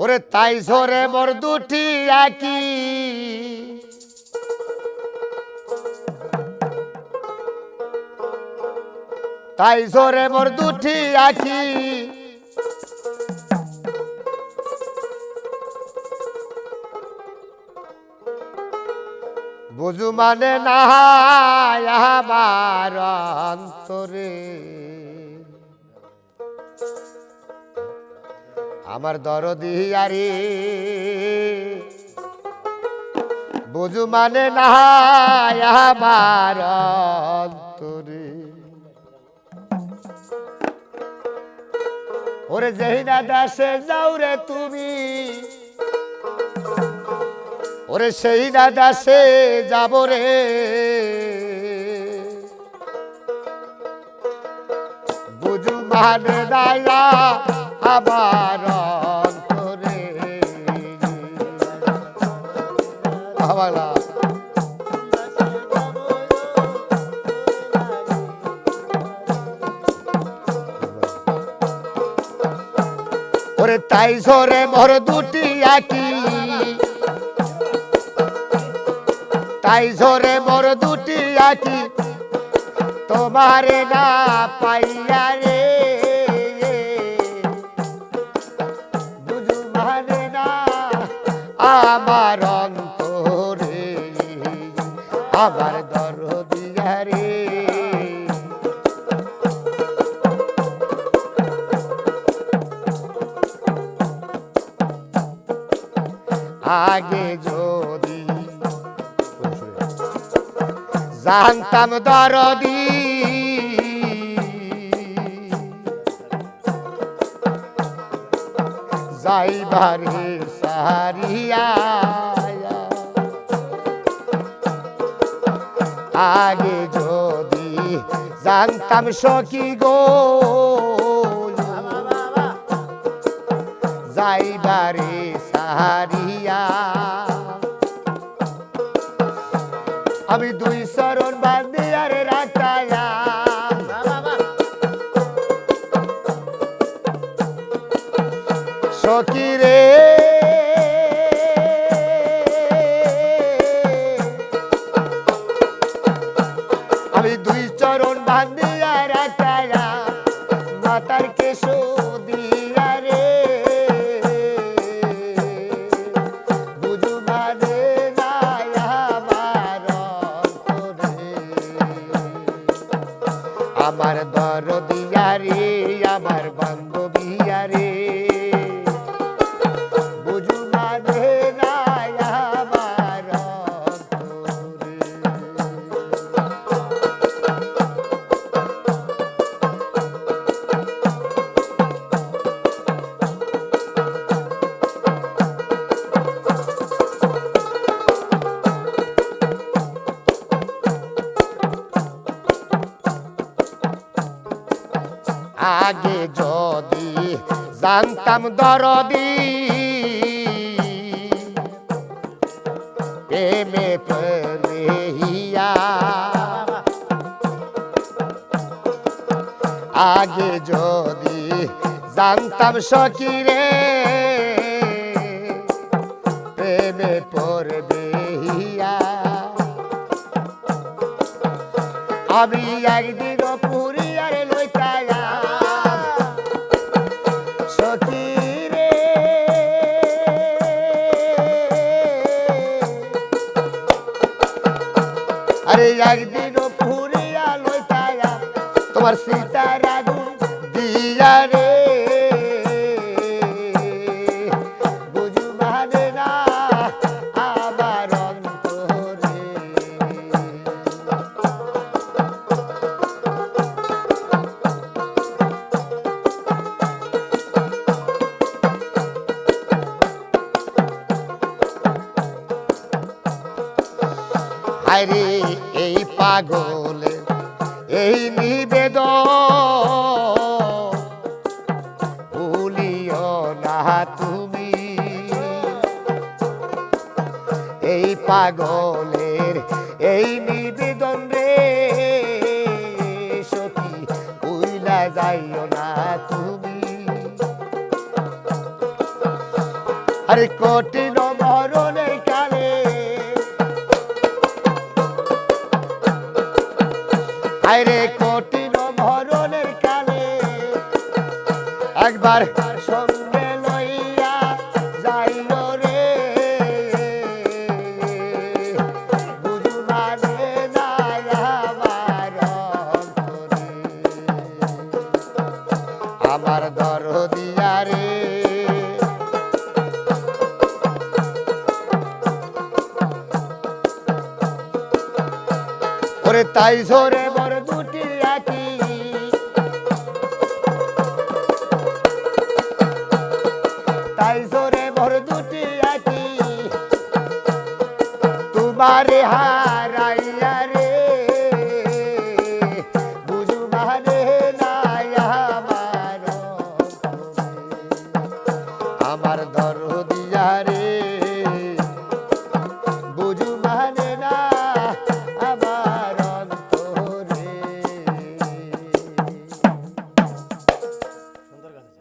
ওরে তাই ঝরে মোর দুটি আকি। তাই ঝরে মোর দুটি আকি। বুঝু মানে না আমার অন্তরে। আমার দরদি আরে। বুঝু মানে না আমার অন্তরে। ওরে দাসে যাও রে তুমি। ওরে সেই দাদাসে যাব রে। বুঝু মানে দায়া ওরে তাই সরে মোর দুটি আকি। তাই ঝরে মোর দুটি আকি। তোমারে না পাইয়া রে আমার অন্তরে আমার দরদিয়া রে আগে যদি জানতাম দরদি যাইবারে সারিয়া আগে যদি জানতাম সখী গো যাইবারে সারিয়া আমি দুই শরণ বান্ধি আমার দর দিয়া রে আমার বান্ধবী রে। আগে যদি জানতাম দরদি। প্রেমে পড়িয়া আগে যদি জানতাম সকিরে প্রেমে পড়বে হিয়া। আমি একদিন পুরিয়ার আরে একদিন পুরিয়া লইতায়া তোমার সীতার দিয়া রে। বুঝু পাগলে, এই নিবেদন ভুলিও না তুমি। এই পাগলের এই নিবেদন রে সখী উইলা যাইও না তুমি। আরে কঠিন একবার সঙ্গে লইয়া যাইল রে আমার। আমার দরদিয়া রে তাই সরে বড় দুটি তোমারে হারাইয়া